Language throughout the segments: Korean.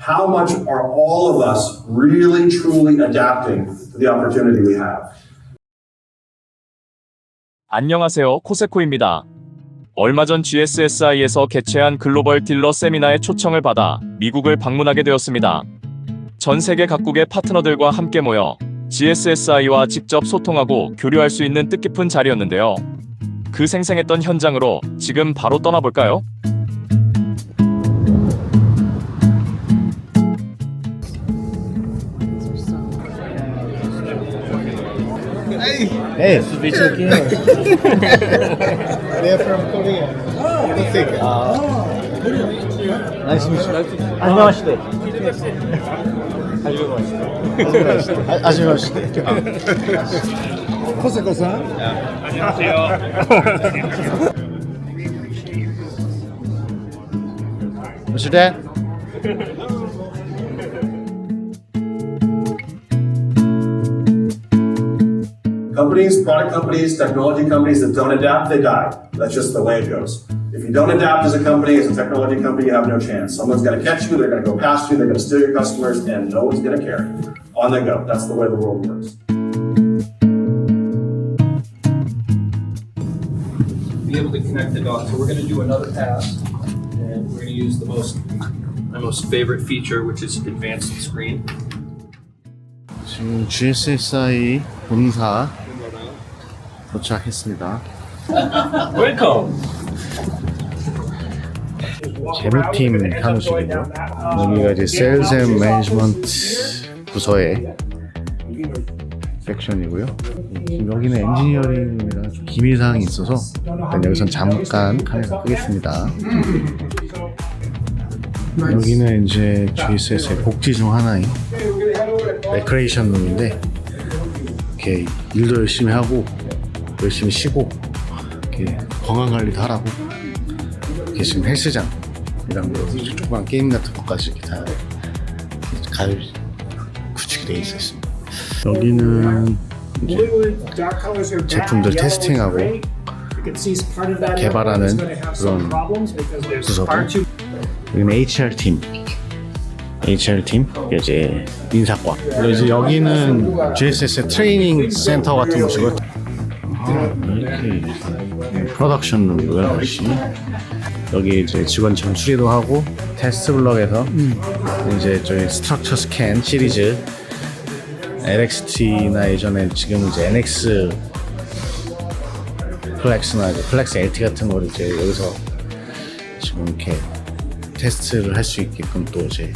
How much are all of us really truly adapting to the opportunity we have? 안녕하세요. 코세코입니다. 얼마 전 GSSI에서 개최한 글로벌 딜러 세미나에 초청을 받아 미국을 방문하게 되었습니다. 전 세계 각국의 파트너들과 함께 모여 GSSI와 직접 소통하고 교류할 수 있는 뜻깊은 자리였는데요. 그 생생했던 현장으로 지금 바로 떠나볼까요? Hey, it's okay. They're from Korea. Korea. Nice to meet you. 안녕하시대. 안녕하시대. 안녕하시대. 코세코사. 안녕 Companies, product companies, technology companies that don't adapt, they die. That's just the way it goes. If you don't adapt as a company, as a technology company, you have no chance. Someone's gonna catch you, they're gonna go past you, they're gonna steal your customers, and no one's gonna care. On they go. That's the way the world works. be able to connect the dots. So we're going to do another pass, and we're going to use the most my most favorite feature, which is advanced screen. 지금 GSSI 본사 도착했습니다. Welcome. 재무팀 사무실이고요. 여기가 이제 세일즈 앤 매니지먼트 부서의 섹션이고요. 여기는 엔지니어링이라 좀 기밀사항이 있어서 일단 여기선 잠깐 카메라 끄겠습니다. 여기는 이제 GSS의 복지 중 하나인 레크레이션 룸인데 이렇게 일도 열심히 하고 열심히 쉬고 이렇게 건강 관리도 하라고. 이렇게 지금 헬스장이랑 뭐 조그만 게임 같은 것까지 이렇게 다 가열 구축이 되어 있었습니다. 여기는 이제 제품들 테스팅하고 개발하는 그런 부서고. 여기는 HR 팀. HR 팀? 이제 인사과. 그리고 이제 여기는 GSS의 트레이닝 센터 같은 곳이고 프로덕션 룸이고요 역시. 여기 이제 직원처럼 수리도 하고 테스트 블럭에서 이제 저희 스트럭처 스캔 시리즈. LXT나 예전에 지금 이제 NX 플렉스나 이제 플렉스 LT 같은 걸 이제 여기서 지금 이렇게 테스트를 할 수 있게끔 또 이제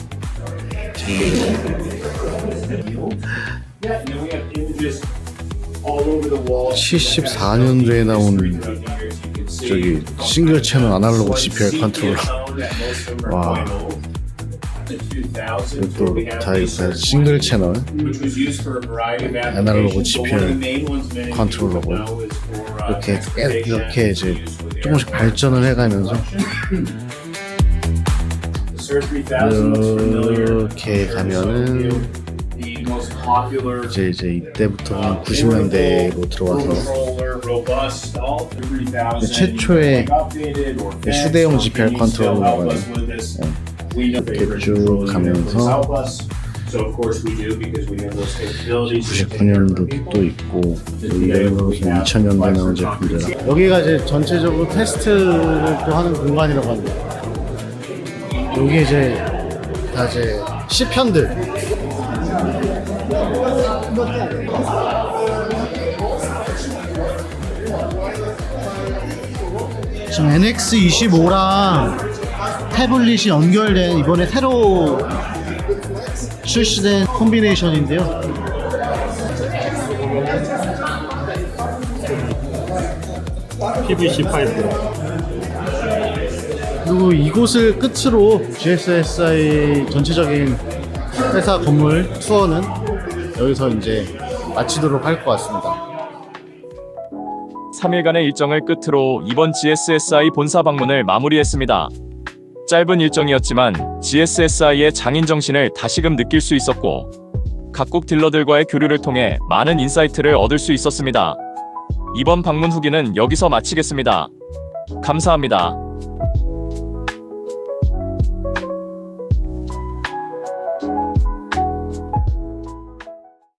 wall. 74년도에 나온 저기 싱글 채널 아날로그 GPR 컨트롤러. 와. 또다 있어요. 싱글 채널. 아날로그 GPR 컨트롤러고요. 이렇게 깨- 이렇게 이제 조금씩 발전을 해가면서 이렇게 가면은 이제 이제 이때부터 90년대로 들어와서 최초의 휴대용 GPR 컨트롤러가 이렇게 쭉 가면서 99년도 또 있고 이런 2000년대 나온 제품들. 여기가 이제 전체적으로 테스트를 또 하는 공간이라고 합니다. 여기 이제 다 이제 시편들 지금 NX25랑 태블릿이 연결된 이번에 새로 출시된 콤비네이션인데요. PVC 파이프 그리고 이곳을 끝으로 GSSI 전체적인 회사 건물 투어는 여기서 이제 마치도록 할 것 같습니다. 3일간의 일정을 끝으로 이번 GSSI 본사 방문을 마무리했습니다. 짧은 일정이었지만 GSSI의 장인 정신을 다시금 느낄 수 있었고 각국 딜러들과의 교류를 통해 많은 인사이트를 얻을 수 있었습니다. 이번 방문 후기는 여기서 마치겠습니다. 감사합니다.